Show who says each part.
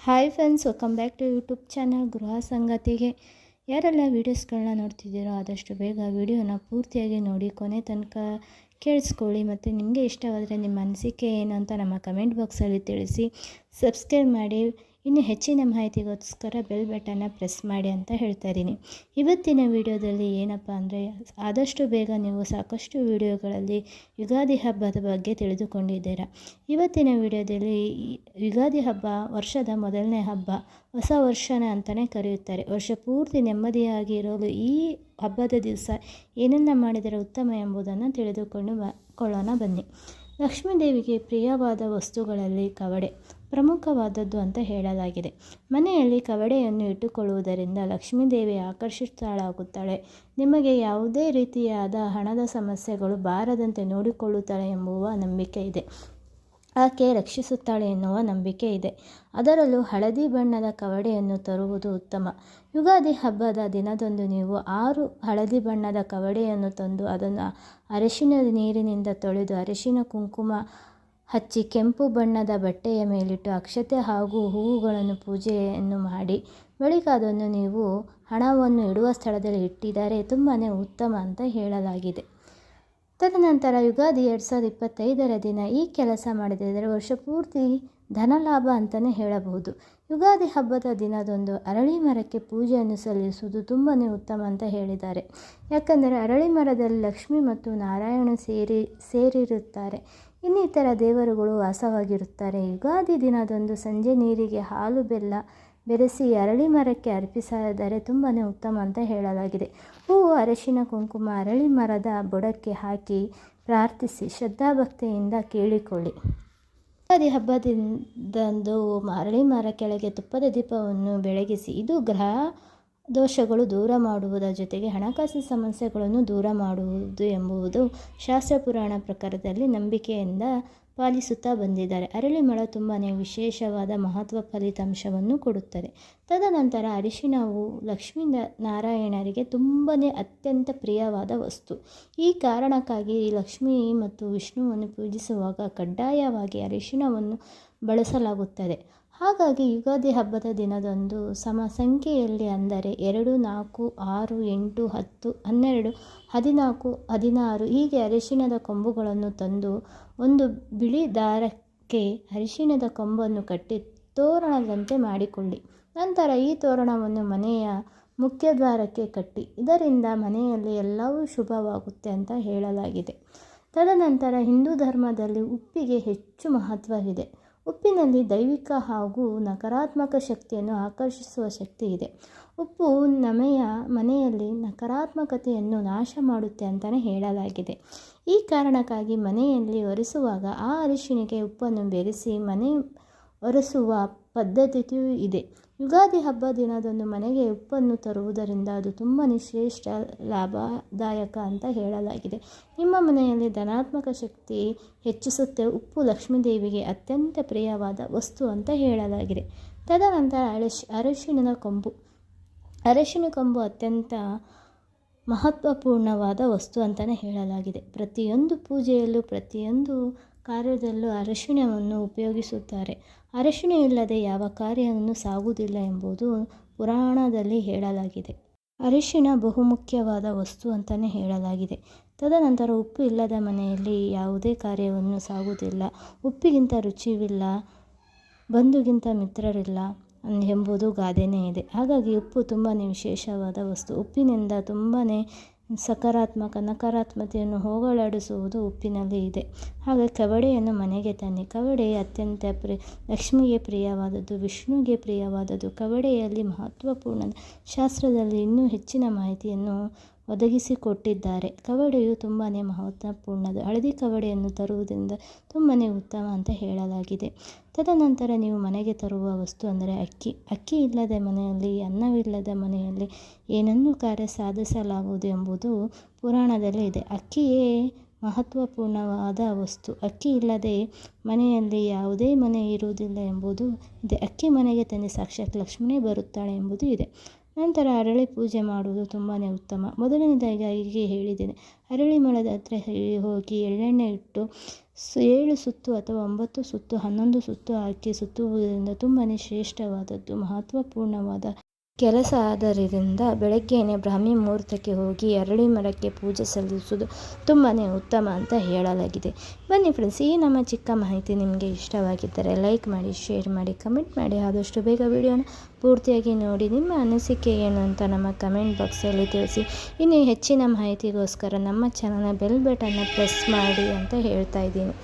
Speaker 1: Friends welcome back to YouTube channel ಗೃಹ ಸಂಗತಿಗೆ ಯಾರೆಲ್ಲ ವೀಡಿಯೋಸ್ಗಳನ್ನ ನೋಡ್ತಿದ್ದೀರೋ ಆದಷ್ಟು ಬೇಗ ವಿಡಿಯೋನ ಪೂರ್ತಿಯಾಗಿ ನೋಡಿ ಕೊನೆ ತನಕ ಕೇಳಿಸ್ಕೊಳ್ಳಿ ಮತ್ತು ನಿಮಗೆ ಇಷ್ಟವಾದರೆ ನಿಮ್ಮ ಅನಿಸಿಕೆ ಏನು ಅಂತ ನಮ್ಮ ಕಮೆಂಟ್ ಬಾಕ್ಸಲ್ಲಿ ತಿಳಿಸಿ. ಸಬ್ಸ್ಕ್ರೈಬ್ ಮಾಡಿ. ಇನ್ನು ಹೆಚ್ಚಿನ ಮಾಹಿತಿಗೋಸ್ಕರ ಬೆಲ್ ಬಟನ್ನ ಪ್ರೆಸ್ ಮಾಡಿ ಅಂತ ಹೇಳ್ತಾ ಇದ್ದೀನಿ. ಇವತ್ತಿನ ವಿಡಿಯೋದಲ್ಲಿ ಏನಪ್ಪ ಅಂದರೆ ಆದಷ್ಟು ಬೇಗ ನೀವು ಸಾಕಷ್ಟು ವಿಡಿಯೋಗಳಲ್ಲಿ ಯುಗಾದಿ ಹಬ್ಬದ ಬಗ್ಗೆ ತಿಳಿದುಕೊಂಡಿದ್ದೀರಾ. ಇವತ್ತಿನ ವಿಡಿಯೋದಲ್ಲಿ ಯುಗಾದಿ ಹಬ್ಬ ವರ್ಷದ ಮೊದಲನೇ ಹಬ್ಬ, ಹೊಸ ವರ್ಷನ ಅಂತಲೇ ಕರೆಯುತ್ತಾರೆ. ವರ್ಷ ಪೂರ್ತಿ ನೆಮ್ಮದಿಯಾಗಿ ಇರಲು ಈ ಹಬ್ಬದ ದಿವಸ ಏನನ್ನ ಮಾಡಿದರೆ ಉತ್ತಮ ಎಂಬುದನ್ನು ತಿಳಿದುಕೊಂಡು ಬ, ಕೊಳ್ಳೋಣ ಬನ್ನಿ. ಲಕ್ಷ್ಮೀ ದೇವಿಗೆ ಪ್ರಿಯವಾದ ವಸ್ತುಗಳಲ್ಲಿ ಕವಡೆ ಪ್ರಮುಖವಾದದ್ದು ಅಂತ ಹೇಳಲಾಗಿದೆ. ಮನೆಯಲ್ಲಿ ಕವಡೆಯನ್ನು ಇಟ್ಟುಕೊಳ್ಳುವುದರಿಂದ ಲಕ್ಷ್ಮೀದೇವಿ ಆಕರ್ಷಿತಳಾಗುತ್ತಾಳೆ. ನಿಮಗೆ ಯಾವುದೇ ರೀತಿಯಾದ ಹಣದ ಸಮಸ್ಯೆಗಳು ಬಾರದಂತೆ ನೋಡಿಕೊಳ್ಳುತ್ತಾಳೆ ಎಂಬುವ ನಂಬಿಕೆ ಇದೆ. ಆಕೆ ರಕ್ಷಿಸುತ್ತಾಳೆ ಎನ್ನುವ ನಂಬಿಕೆ ಇದೆ. ಅದರಲ್ಲೂ ಹಳದಿ ಬಣ್ಣದ ಕವಡೆಯನ್ನು ತರುವುದು ಉತ್ತಮ. ಯುಗಾದಿ ಹಬ್ಬದ ದಿನದಂದು ನೀವು ಆರು ಹಳದಿ ಬಣ್ಣದ ಕವಡೆಯನ್ನು ತಂದು ಅದನ್ನು ಅರಿಶಿನ ನೀರಿನಿಂದ ತೊಳೆದು ಅರಿಶಿನ ಕುಂಕುಮ ಹಚ್ಚಿ ಕೆಂಪು ಬಣ್ಣದ ಬಟ್ಟೆಯ ಮೇಲಿಟ್ಟು ಅಕ್ಷತೆ ಹಾಗೂ ಹೂವುಗಳನ್ನು ಪೂಜೆಯನ್ನು ಮಾಡಿ, ಬಳಿಕ ಅದನ್ನು ನೀವು ಹಣವನ್ನು ಇಡುವ ಸ್ಥಳದಲ್ಲಿ ಇಟ್ಟಿದ್ದಾರೆ ತುಂಬಾ ಉತ್ತಮ ಅಂತ ಹೇಳಲಾಗಿದೆ. ತದನಂತರ ಯುಗಾದಿ ಎರಡು ಸಾವಿರದ ಇಪ್ಪತ್ತೈದರ ದಿನ ಈ ಕೆಲಸ ಮಾಡಿದರೆ ವರ್ಷ ಪೂರ್ತಿ ಧನಲಾಭ ಅಂತಲೇ ಹೇಳಬಹುದು. ಯುಗಾದಿ ಹಬ್ಬದ ದಿನದೊಂದು ಅರಳಿ ಮರಕ್ಕೆ ಪೂಜೆಯನ್ನು ಸಲ್ಲಿಸುವುದು ತುಂಬಾ ಉತ್ತಮ ಅಂತ ಹೇಳಿದ್ದಾರೆ. ಯಾಕಂದರೆ ಅರಳಿ ಮರದಲ್ಲಿ ಲಕ್ಷ್ಮಿ ಮತ್ತು ನಾರಾಯಣ ಸೇರಿ, ಸೇರಿರುತ್ತಾರೆ. ಇನ್ನಿತರ ದೇವರುಗಳು ವಾಸವಾಗಿರುತ್ತಾರೆ. ಯುಗಾದಿ ದಿನದಂದು ಸಂಜೆ ನೀರಿಗೆ ಹಾಲು, ಬೆಲ್ಲ ಬೆರೆಸಿ ಅರಳಿ ಮರಕ್ಕೆ ಅರ್ಪಿಸಿದರೆ ತುಂಬಾ ಉತ್ತಮ ಅಂತ ಹೇಳಲಾಗಿದೆ. ಹೂವು ಅರಶಿನ ಕುಂಕುಮ ಅರಳಿ ಮರದ ಬುಡಕ್ಕೆ ಹಾಕಿ ಪ್ರಾರ್ಥಿಸಿ, ಶ್ರದ್ಧಾಭಕ್ತಿಯಿಂದ ಕೇಳಿಕೊಳ್ಳಿ. ಯುಗಾದಿ ಹಬ್ಬದಿಂದಂದು ಅರಳಿ ಮರ ಕೆಳಗೆ ತುಪ್ಪದ ದೀಪವನ್ನು ಬೆಳಗಿಸಿ, ಇದು ಗ್ರಹ ದೋಷಗಳು ದೂರ ಮಾಡುವುದರ ಜೊತೆಗೆ ಹಣಕಾಸು ಸಮಸ್ಯೆಗಳನ್ನು ದೂರ ಮಾಡುವುದು ಎಂಬುವುದು ಶಾಸ್ತ್ರ ಪುರಾಣ ಪ್ರಕಾರದಲ್ಲಿ ನಂಬಿಕೆಯಿಂದ ಪಾಲಿಸುತ್ತಾ ಬಂದಿದ್ದಾರೆ. ಅರಳಿ ಮಳೆ ತುಂಬಾ ವಿಶೇಷವಾದ ಮಹತ್ವ ಫಲಿತಾಂಶವನ್ನು ಕೊಡುತ್ತದೆ. ತದನಂತರ ಅರಿಶಿಣವು ಲಕ್ಷ್ಮೀ ನಾರಾಯಣರಿಗೆ ತುಂಬಾ ಅತ್ಯಂತ ಪ್ರಿಯವಾದ ವಸ್ತು. ಈ ಕಾರಣಕ್ಕಾಗಿ ಲಕ್ಷ್ಮಿ ಮತ್ತು ವಿಷ್ಣುವನ್ನು ಪೂಜಿಸುವಾಗ ಕಡ್ಡಾಯವಾಗಿ ಅರಿಶಿಣವನ್ನು ಬಳಸಲಾಗುತ್ತದೆ. ಹಾಗಾಗಿ ಯುಗಾದಿ ಹಬ್ಬದ ದಿನದಂದು ಸಮ ಸಂಖ್ಯೆಯಲ್ಲಿ ಅಂದರೆ ಎರಡು, ನಾಲ್ಕು, ಆರು, ಎಂಟು, ಹತ್ತು, ಹನ್ನೆರಡು, ಹದಿನಾಲ್ಕು, ಹದಿನಾರು ಹೀಗೆ ಅರಿಶಿಣದ ಕೊಂಬುಗಳನ್ನು ತಂದು ಒಂದು ಬಿಳಿ ದಾರಕ್ಕೆ ಅರಿಶಿಣದ ಕೊಂಬನ್ನು ಕಟ್ಟಿ ತೋರಣದಂತೆ ಮಾಡಿಕೊಳ್ಳಿ. ನಂತರ ಈ ತೋರಣವನ್ನು ಮನೆಯ ಮುಖ್ಯ ದ್ವಾರಕ್ಕೆ ಕಟ್ಟಿ. ಇದರಿಂದ ಮನೆಯಲ್ಲಿ ಎಲ್ಲವೂ ಶುಭವಾಗುತ್ತೆ ಅಂತ ಹೇಳಲಾಗಿದೆ. ತದನಂತರ ಹಿಂದೂ ಧರ್ಮದಲ್ಲಿ ಉಪ್ಪಿಗೆ ಹೆಚ್ಚು ಮಹತ್ವವಿದೆ. ಉಪ್ಪಿನಲ್ಲಿ ದೈವಿಕ ಹಾಗೂ ನಕಾರಾತ್ಮಕ ಶಕ್ತಿಯನ್ನು ಆಕರ್ಷಿಸುವ ಶಕ್ತಿ ಇದೆ. ಉಪ್ಪು ನಮೆಯ ಮನೆಯಲ್ಲಿ ನಕಾರಾತ್ಮಕತೆಯನ್ನು ನಾಶ ಮಾಡುತ್ತೆ ಅಂತಲೇ ಹೇಳಲಾಗಿದೆ. ಈ ಕಾರಣಕ್ಕಾಗಿ ಮನೆಯಲ್ಲಿ ಒರೆಸುವಾಗ ಆ ಅರಿಶಿಣಿಗೆ ಉಪ್ಪನ್ನು ಬೆರೆಸಿ ಮನೆ ಒರೆಸುವ ಪದ್ಧತಿಯೂ ಇದೆ. ಯುಗಾದಿ ಹಬ್ಬ ದಿನದಂದು ಮನೆಗೆ ಉಪ್ಪನ್ನು ತರುವುದರಿಂದ ಅದು ತುಂಬ ಶ್ರೇಷ್ಠ ಲಾಭದಾಯಕ ಅಂತ ಹೇಳಲಾಗಿದೆ. ನಿಮ್ಮ ಮನೆಯಲ್ಲಿ ಧನಾತ್ಮಕ ಶಕ್ತಿ ಹೆಚ್ಚಿಸುತ್ತೆ. ಉಪ್ಪು ಲಕ್ಷ್ಮೀದೇವಿಗೆ ಅತ್ಯಂತ ಪ್ರಿಯವಾದ ವಸ್ತು ಅಂತ ಹೇಳಲಾಗಿದೆ. ತದನಂತರ ಅರಶಿ, ಅರಶಿಣದ ಕೊಂಬು. ಅರಶಿನ ಕೊಂಬು ಅತ್ಯಂತ ಮಹತ್ವಪೂರ್ಣವಾದ ವಸ್ತು ಅಂತಲೇ ಹೇಳಲಾಗಿದೆ. ಪ್ರತಿಯೊಂದು ಪೂಜೆಯಲ್ಲೂ ಪ್ರತಿಯೊಂದು ಕಾರ್ಯದಲ್ಲೂ ಅರಶಿಣವನ್ನು ಉಪಯೋಗಿಸುತ್ತಾರೆ. ಅರಶಿಣ ಇಲ್ಲದೆ ಯಾವ ಕಾರ್ಯವನ್ನು ಸಾಗುವುದಿಲ್ಲ ಎಂಬುದು ಪುರಾಣದಲ್ಲಿ ಹೇಳಲಾಗಿದೆ. ಅರಿಶಿಣ ಬಹುಮುಖ್ಯವಾದ ವಸ್ತು ಅಂತಲೇ ಹೇಳಲಾಗಿದೆ. ತದನಂತರ ಉಪ್ಪು ಇಲ್ಲದ ಮನೆಯಲ್ಲಿ ಯಾವುದೇ ಕಾರ್ಯವನ್ನು ಸಾಗುವುದಿಲ್ಲ. ಉಪ್ಪಿಗಿಂತ ರುಚಿವಿಲ್ಲ, ಬಂಧುಗಿಂತ ಮಿತ್ರರಿಲ್ಲ ಎಂಬುದು ಗಾದೆನೇ ಇದೆ. ಹಾಗಾಗಿ ಉಪ್ಪು ತುಂಬಾ ವಿಶೇಷವಾದ ವಸ್ತು. ಉಪ್ಪಿನಿಂದ ತುಂಬಾ ಸಕಾರಾತ್ಮಕ ನಕಾರಾತ್ಮಕತೆಯನ್ನು ಹೋಗಲಾಡಿಸುವುದು ಉಪ್ಪಿನಲ್ಲಿ ಇದೆ. ಹಾಗೆ ಕವಡೆಯನ್ನು ಮನೆಗೆ ತನ್ನಿ. ಕವಡೆ ಅತ್ಯಂತ ಪ್ರಿ, ಲಕ್ಷ್ಮಿಗೆ ಪ್ರಿಯವಾದದ್ದು, ವಿಷ್ಣುಗೆ ಪ್ರಿಯವಾದದ್ದು. ಕವಡೆಯಲ್ಲಿ ಮಹತ್ವಪೂರ್ಣ ಶಾಸ್ತ್ರದಲ್ಲಿ ಇನ್ನೂ ಹೆಚ್ಚಿನ ಮಾಹಿತಿಯನ್ನು ಒದಗಿಸಿಕೊಟ್ಟಿದ್ದಾರೆ ಕವಡೆಯು ತುಂಬಾ ಮಹತ್ವಪೂರ್ಣದು ಹಳದಿ ಕವಡೆಯನ್ನು ತರುವುದರಿಂದ ತುಂಬಾ ಉತ್ತಮ ಅಂತ ಹೇಳಲಾಗಿದೆ. ತದನಂತರ ನೀವು ಮನೆಗೆ ತರುವ ವಸ್ತು ಅಂದರೆ ಅಕ್ಕಿ. ಅಕ್ಕಿ ಇಲ್ಲದ ಮನೆಯಲ್ಲಿ, ಅನ್ನವಿಲ್ಲದ ಮನೆಯಲ್ಲಿ ಏನನ್ನು ಕಾರ್ಯ ಸಾಧಿಸಲಾಗುವುದು ಎಂಬುದು ಪುರಾಣದಲ್ಲಿ ಇದೆ. ಅಕ್ಕಿಯೇ ಮಹತ್ವಪೂರ್ಣವಾದ ವಸ್ತು. ಅಕ್ಕಿ ಇಲ್ಲದೆ ಮನೆಯಲ್ಲಿ ಯಾವುದೇ ಮನೆ ಇರುವುದಿಲ್ಲ ಎಂಬುದು ಇದೆ. ಅಕ್ಕಿ ಮನೆಗೆ ತಂದೆ ಸಾಕ್ಷಾತ್ ಲಕ್ಷ್ಮಣೇ ಬರುತ್ತಾಳೆ ಎಂಬುದು ಇದೆ. ನಂತರ ಅರಳಿ ಪೂಜೆ ಮಾಡುವುದು ತುಂಬಾ ಉತ್ತಮ. ಮೊದಲನೇದಾಗಿ ಹೇಳಿದ್ದೇನೆ. ಅರಳಿ ಮರದ ಹತ್ರ ಹೋಗಿ ಎಳ್ಳೆಣ್ಣೆ ಇಟ್ಟು ಏಳು ಸುತ್ತು ಅಥವಾ ಒಂಬತ್ತು ಸುತ್ತು, ಹನ್ನೊಂದು ಸುತ್ತು ಹಾಕಿ ಸುತ್ತುವುದರಿಂದ ತುಂಬಾ ಶ್ರೇಷ್ಠವಾದದ್ದು, ಮಹತ್ವಪೂರ್ಣವಾದ ಕೆಲಸ ಆದ್ದರಿಂದ ಬೆಳಗ್ಗೆಯೇ ಬ್ರಾಹ್ಮಿ ಮುಹೂರ್ತಕ್ಕೆ ಹೋಗಿ ಅರಳಿ ಮರಕ್ಕೆ ಪೂಜೆ ಸಲ್ಲಿಸುವುದು ತುಂಬಾ ಉತ್ತಮ ಅಂತ ಹೇಳಲಾಗಿದೆ. ಬನ್ನಿ ಫ್ರೆಂಡ್ಸ್ ಈ ನಮ್ಮ ಚಿಕ್ಕ ಮಾಹಿತಿ ನಿಮಗೆ ಇಷ್ಟವಾಗಿದ್ದರೆ ಲೈಕ್ ಮಾಡಿ ಶೇರ್ ಮಾಡಿ ಕಮೆಂಟ್ ಮಾಡಿ. ಆದಷ್ಟು ಬೇಗ ವಿಡಿಯೋನ ಪೂರ್ತಿಯಾಗಿ ನೋಡಿ. ನಿಮ್ಮ ಅನಿಸಿಕೆ ಏನು ಅಂತ ನಮ್ಮ ಕಮೆಂಟ್ ಬಾಕ್ಸಲ್ಲಿ ತಿಳಿಸಿ. ಇನ್ನೂ ಹೆಚ್ಚಿನ ಮಾಹಿತಿಗೋಸ್ಕರ ನಮ್ಮ ಚಾನಲ್ನ ಬೆಲ್ ಬಟನ್ನ ಪ್ರೆಸ್ ಮಾಡಿ ಅಂತ ಹೇಳ್ತಾ ಇದ್ದೀನಿ.